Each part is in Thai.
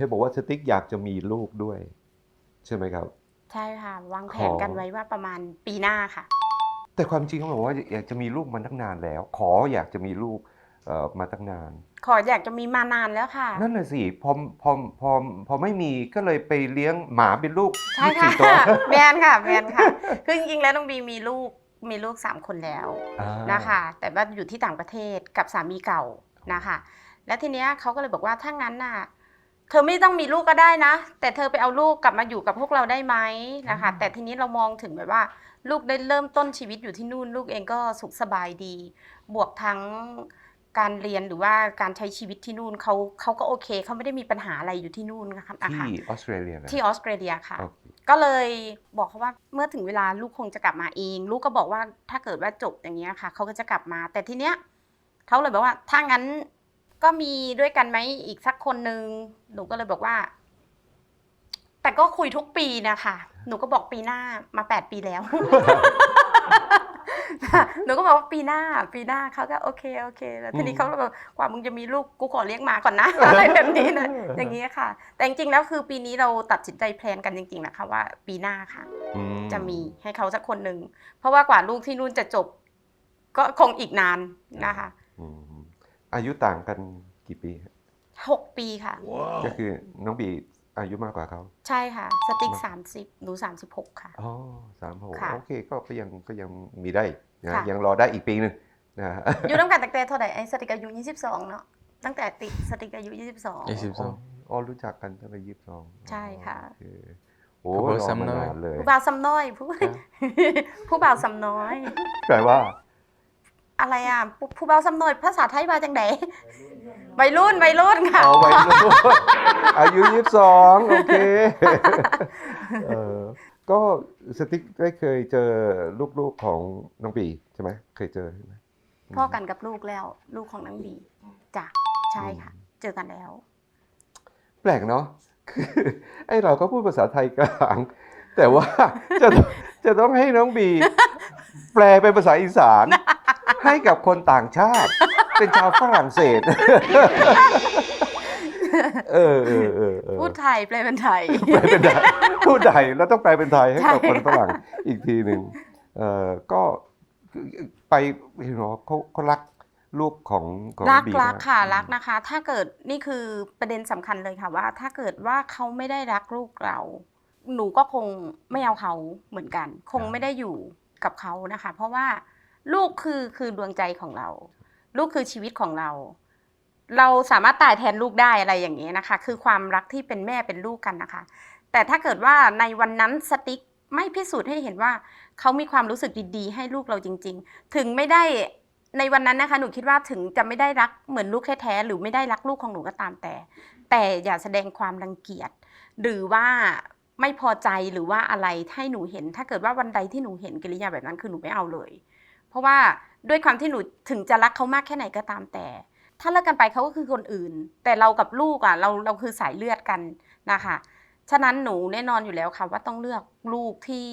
เห็นบอกว่าสติ๊กอยากจะมีลูกด้วย ใช่ไหมครับ ใช่ค่ะ วางแผขนอกันไว้ว่าประมาณปีหน้าค่ะ แต่ความจริงเขาบอกว่าอยากจะมีลูกมาตั้งนานแล้ว ขออยากจะมีลูกเอ่อมาตั้งนาน ขออยากจะมีมานานแล้วค่ะ นั่นแหละสิพอพอพอพอไม่มีก็เลยไปเลี้ยงหมาเป็นลูกใช่ค่ะยี่สิบตัวแมนค่ะแมนค่ะ คือจริงๆแล้วน้องบีมีลูกมีลูกสามคนแล้วอ่านะคะแต่ว่าอยู่ที่ต่างประเทศกับสามีเก่านะคะ และทีเนี้ยเขาก็เลยบอกว่าถ้างั้นน่ะ เธอไม่ต้องมีลูกก็ได้นะ แต่เธอไปเอาลูกกลับมาอยู่กับพวกเราได้ไหมนะคะ แต่ทีนี้เรามองถึงแบบว่า ลูกได้เริ่มต้นชีวิตอยู่ที่นู่น ลูกเองก็สุขสบายดี บวกทั้งการเรียนหรือว่าการใช้ชีวิตที่นู่นเขาเขาก็โอเคเขาไม่ได้มีปัญหาอะไรอยู่ที่นู่นนะคะอะค่ะที่ออสเตรเลียนะที่ออสเตรเลียค่ะโอเคก็เลยบอกเขาว่าเมื่อถึงเวลาลูกคงจะกลับมาเอง ลูกก็บอกว่าถ้าเกิดว่าจบอย่างเงี้ยค่ะเขาก็จะกลับมา แต่ทีเนี้ยเขาเลยบอกว่าถ้างั้น ก็มีด้วยกันไหมอีกสักคนนึงหนูก็เลยบอกว่า แต่ก็คุยทุกปีนะคะหนูก็บอกปีหน้ามาแปดปีแล้ว หนูก็บอกว่าปีหน้า ปีหน้าเขาก็โอเคโอเค แล้วทีนี้เขาก็บอกกว่ามึงจะมีลูกกูขอเลี้ยงหมาก่อนนะอะไรแบบนี้นะอย่างนี้ค่ะ แต่จริงๆแล้วคือปีนี้เราตัดสินใจแพลนกันจริง ๆ นะคะว่าปีหน้าค่ะอืจะมีให้เขาสักคนหนึ่งเพราะว่ากว่าลูกที่นู่นจะจบ ก็คงอีกนานนะคะ อืมอายุต่างกันกี่ปีฮะหกปีค่ะ ก็คือน้องบีอายุมากกว่าเขาใช่ค่ะ สติ๊กสามสิบหนูสามสิบหกค่ะ อ๋อสามหกค่ะโอเคก็ก็ยังก็ยังมีได้นะค่ะ ยังรอได้อีกปีหนึ่งนะฮะอยู่ตั้งแต่ตั้งแต่เท่าไหร่ไอ้สติ๊กอายุยี่สิบสองเนาะตั้งแต่ติดสติ๊กอายุยี่สิบสอง ยี่สิบอ๋ออ๋อรู้จักกันตั้งแต่ยี่สิบสองใช่ค่ะ โอ้ขอบรคุณอซ้ำมาหน่อย นานเลยผู้บ่าวซ้ำน้อยผู้ผู้บ่าวซ้ำน้อยแปลว่า อะไรอะผู้ผู้บ่าวซ้ำน้อยภาษาไทยมาจังไหนวัยรุ่นวัยรุ่นค่ะ อ๋อวัยรุ่นอายุยี่สิบสองโอเคเออก็สติ๊กได้เคยเจอลูกๆของน้องปีใช่ไหมเคยเจอใช่ไหมพ่อกันกับลูกแล้ว ลูกของนางบีจ้ะใช่ค่ะ เจอกันแล้ว แปลกเนาะคือไอเราก็พูดภาษาไทยกลาง แต่ว่าจะจะต้องให้น้องบี แปลเป็นภาษาอีสาน ให้กับคนต่างชาติ เป็นชาวฝรั่งเศส เออเออเออเออพูดไทยแปลเป็นไทย แปลเป็นไทยพูดไทยแล้วต้องแปลเป็นไทยให้กับใช่คนฝรั่งอีกทีหนึ่งเออก็ไปเห็นว่าเขาเขารักลูกของของรักบีรักมากค่ะรักนะคะ ถ้าเกิดนี่คือประเด็นสำคัญเลยค่ะว่า ถ้าเกิดว่าเขาไม่ได้รักลูกเรา หนูก็คงไม่เอาเขาเหมือนกัน คงไม่ได้อยู่กับเขานะคะ เพราะว่า ลูกคือคือดวงใจของเรา ลูกคือชีวิตของเรา เราสามารถตายแทนลูกได้อะไรอย่างนี้นะคะ คือความรักที่เป็นแม่เป็นลูกกันนะคะ แต่ถ้าเกิดว่าในวันนั้นสติ๊กไม่พิสูจน์ให้เห็นว่าเขามีความรู้สึกดีๆ ให้ลูกเราจริง ๆ ถึงไม่ได้ในวันนั้นนะคะหนูคิดว่าถึงจะไม่ได้รักเหมือนลูกแท้ๆหรือไม่ได้รักลูกของหนูก็ตามแต่ แต่อย่าแสดงความรังเกียจหรือว่าไม่พอใจหรือว่าอะไรให้หนูเห็น ถ้าเกิดว่าวันใดที่หนูเห็นกิริยาแบบนั้นคือหนูไม่เอาเลย เพราะว่าด้วยความที่หนูถึงจะรักเขามากแค่ไหนก็ตามแต่ ถ้าเลิกกันไปเขาก็คือคนอื่น แต่เรากับลูกอะเราเราคือสายเลือดกันนะคะฉะนั้นหนูแน่นอนอยู่แล้วค่ะว่าต้องเลือกลูกที่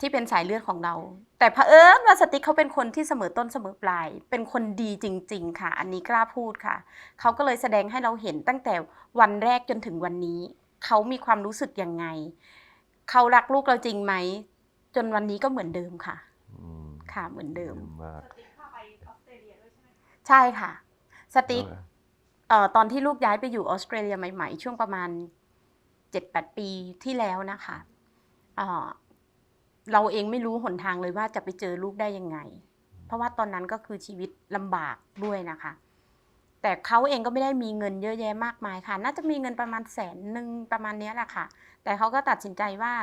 ที่เป็นสายเลือดของเรา แต่เผอิญว่าสติ๊กเขาเป็นคนที่เสมอต้นเสมอปลาย เป็นคนดีจริง ๆ ค่ะ อันนี้กล้าพูดค่ะ เขาก็เลยแสดงให้เราเห็นตั้งแต่วันแรกจนถึงวันนี้ เขามีความรู้สึกยังไง เขารักลูกเราจริงไหม จนวันนี้ก็เหมือนเดิมค่ะ ค่ะเหมือนเดิม มาก ใช่ค่ะ สติ๊กเอ่อตอนที่ลูกย้ายไปอยู่ออสเตรเลียใหม่ ๆ ช่วงประมาณเจ็ดแปดปีที่แล้วนะคะเอ่อเราเองไม่รู้หนทางเลยว่าจะไปเจอลูกได้ยังไง เพราะว่าตอนนั้นก็คือชีวิตลำบากด้วยนะคะ แต่เขาเองก็ไม่ได้มีเงินเยอะแยะมากมายค่ะ น่าจะมีเงินประมาณแสนหนึ่งประมาณเนี้ยแหละค่ะ แต่เขาก็ตัดสินใจว่า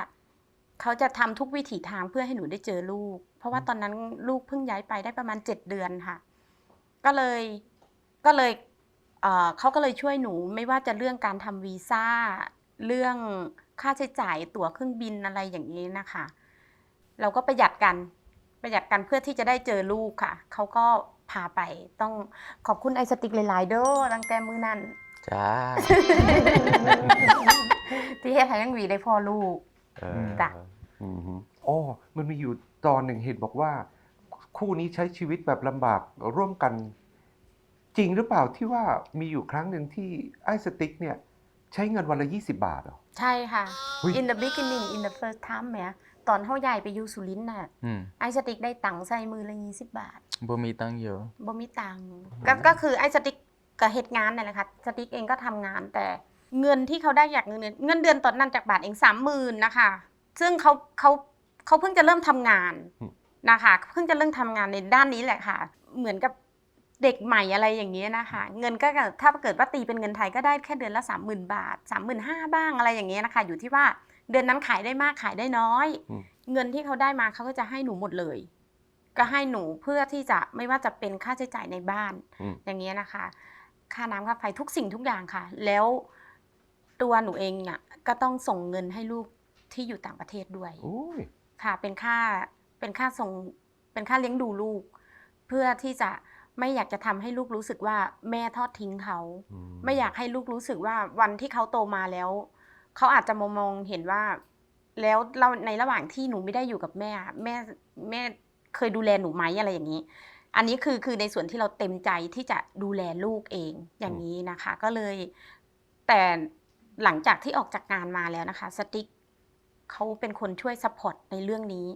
เขาจะทำทุกวิถีทางเพื่อให้หนูได้เจอลูกเพ ราะว่าตอนนั้นลูกเพิ่งย้ายไปได้ประมาณเจ็ดเดือนค่ะ ก็เลยก็เลยเอ่อเขาก็เลยช่วยหนูไม่ว่าจะเรื่องการทำวีซ่า เรื่องค่าใช้จ่ายตั๋วเครื่องบินอะไรอย่างนี้นะคะ เราก็ประหยัดกันประหยัดกันเพื่อที่จะได้เจอลูกค่ะ เขาก็พาไปต้องขอบคุณไอสติกหลายๆเด้อรังแกมือนั่นจ้าที่ให้ไทยยังหวีได้พ่อลูกเออจ้ะอืมฮึอ๋อมันมีอยู่ ตอนหนึ่งเห็นบอกว่า คู่นี้ใช้ชีวิตแบบลำบากร่วมกัน จริงหรือเปล่าที่ว่ามีอยู่ครั้งหนึ่งที่ไอ้สติ๊กเนี่ย ใช้เงินวันละ 20 บาทเหรอ ใช่ค่ะอุ๊ย in the beginning in the first time แหมตอนเฮาใหญ่ไปอยู่สุรินทร์น่ะอืมไอสติ๊กได้ตังค์ใส่มือละ20บาทบ่มีตังค์เยอะบ่มีตังค์ก็ก็คือไอ้สติ๊กกับเหตุงานนั่นแหละค่ะสติ๊กเองก็ทำงานแต่เงินที่เขาได้จากเงินเดือนเงินเดือนตอนนั้นจากบาทเองสามหมื่นนะคะซึ่งเขาเขา เขาเพิ่งจะเริ่มทำงานอืมนะคะเพิ่งจะเริ่มทำงานในด้านนี้แหละค่ะ เหมือนกับเด็กใหม่อะไรอย่างเงี้ยนะคะ เงินก็ถ้าเกิดว่าตีเป็นเงินไทยก็ได้แค่เดือนละสามหมื่นบาทสามหมื่นห้าบ้างอะไรอย่างเงี้ยนะคะ อยู่ที่ว่าเดือนนั้นขายได้มากขายได้น้อยอืมเงินที่เขาได้มาเขาก็จะให้หนูหมดเลย ก็ให้หนูเพื่อที่จะไม่ว่าจะเป็นค่าใช้จ่ายในบ้านอืมอย่างเงี้ยนะคะ ค่าน้ำค่าไฟทุกสิ่งทุกอย่างค่ะ แล้วตัวหนูเองเนี่ยก็ต้องส่งเงินให้ลูกที่อยู่ต่างประเทศด้วยโอ้ย ค่ะเป็นค่าเป็นค่าส่งเป็นค่าเลี้ยงดูลูก เพื่อที่จะไม่อยากจะทำให้ลูกรู้สึกว่าแม่ทอดทิ้งเขา ไม่อยากให้ลูกรู้สึกว่าวันที่เขาโตมาแล้ว เขาอาจจะมองมองเห็นว่า แล้วเราในระหว่างที่หนูไม่ได้อยู่กับแม่ แม่แม่เคยดูแลหนูไหมอะไรอย่างนี้ อันนี้คือคือในส่วนที่เราเต็มใจที่จะดูแลลูกเองอย่างนี้นะคะ ก็เลย แต่หลังจากที่ออกจากงานมาแล้วนะคะ สติ๊ก เขาเป็นคนช่วยซัพพอร์ตในเรื่องนี้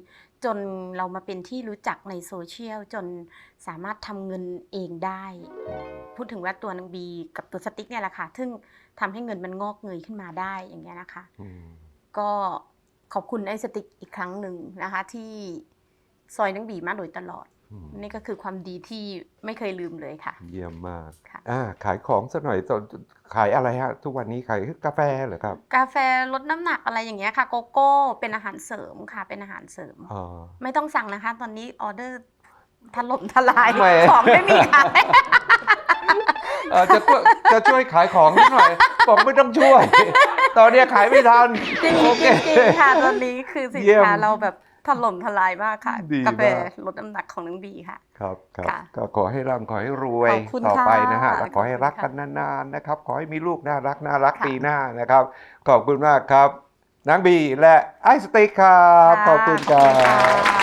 จนเรามาเป็นที่รู้จักในโซเชียลจนสามารถทำเงินเองได้ พูดถึงว่าตัวนางบีกับตัวสติ๊กเนี่ยแหละค่ะ ซึ่งทำให้เงินมันงอกเงยขึ้นมาได้อย่างเงี้ยนะคะอืมก็ขอบคุณไอ้สติ๊กอีกครั้งหนึ่งนะคะ ที่ซอยนางบีมาโดยตลอดอืมนี่ก็คือความดีที่ไม่เคยลืมเลยค่ะ เยี่ยมมากค่ะอ่าขายของสักหน่อยตอน ขายอะไรฮะ ทุกวันนี้ขายกาแฟเหรอครับ กาแฟลดน้ำหนักอะไรอย่างเงี้ยค่ะ โกโก้เป็นอาหารเสริมค่ะ เป็นอาหารเสริม อ๋อ ไม่ต้องสั่งนะคะ ตอนนี้ออเดอร์ถล่มทลายแหมของไม่มีขาย เออจะช่วยจะช่วยขายของนิดหน่อยบอกไม่ต้องช่วย ตอนเนี้ยขายไม่ทัน จริงโอเคๆจริงๆค่ะตอนนี้คือสินเยี่ยม ค้าเราแบบ ถล่มทลายมากค่ะ ดีกาแฟมากลดน้ำหนักของน้องบีค่ะ ครับครับค่ะก็ขอให้ร่ำขอให้รวยขอบคุณต่อไปนะฮะค่ะแล้วขอให้รักกันนานๆนะครับ ขอให้มีลูกน่ารักน่ารักค่ะปีหน้านะครับ ขอบคุณมากครับนางบีและไอสติ๊กครับ ขอบคุณครัขอบคุณบ ค่ะ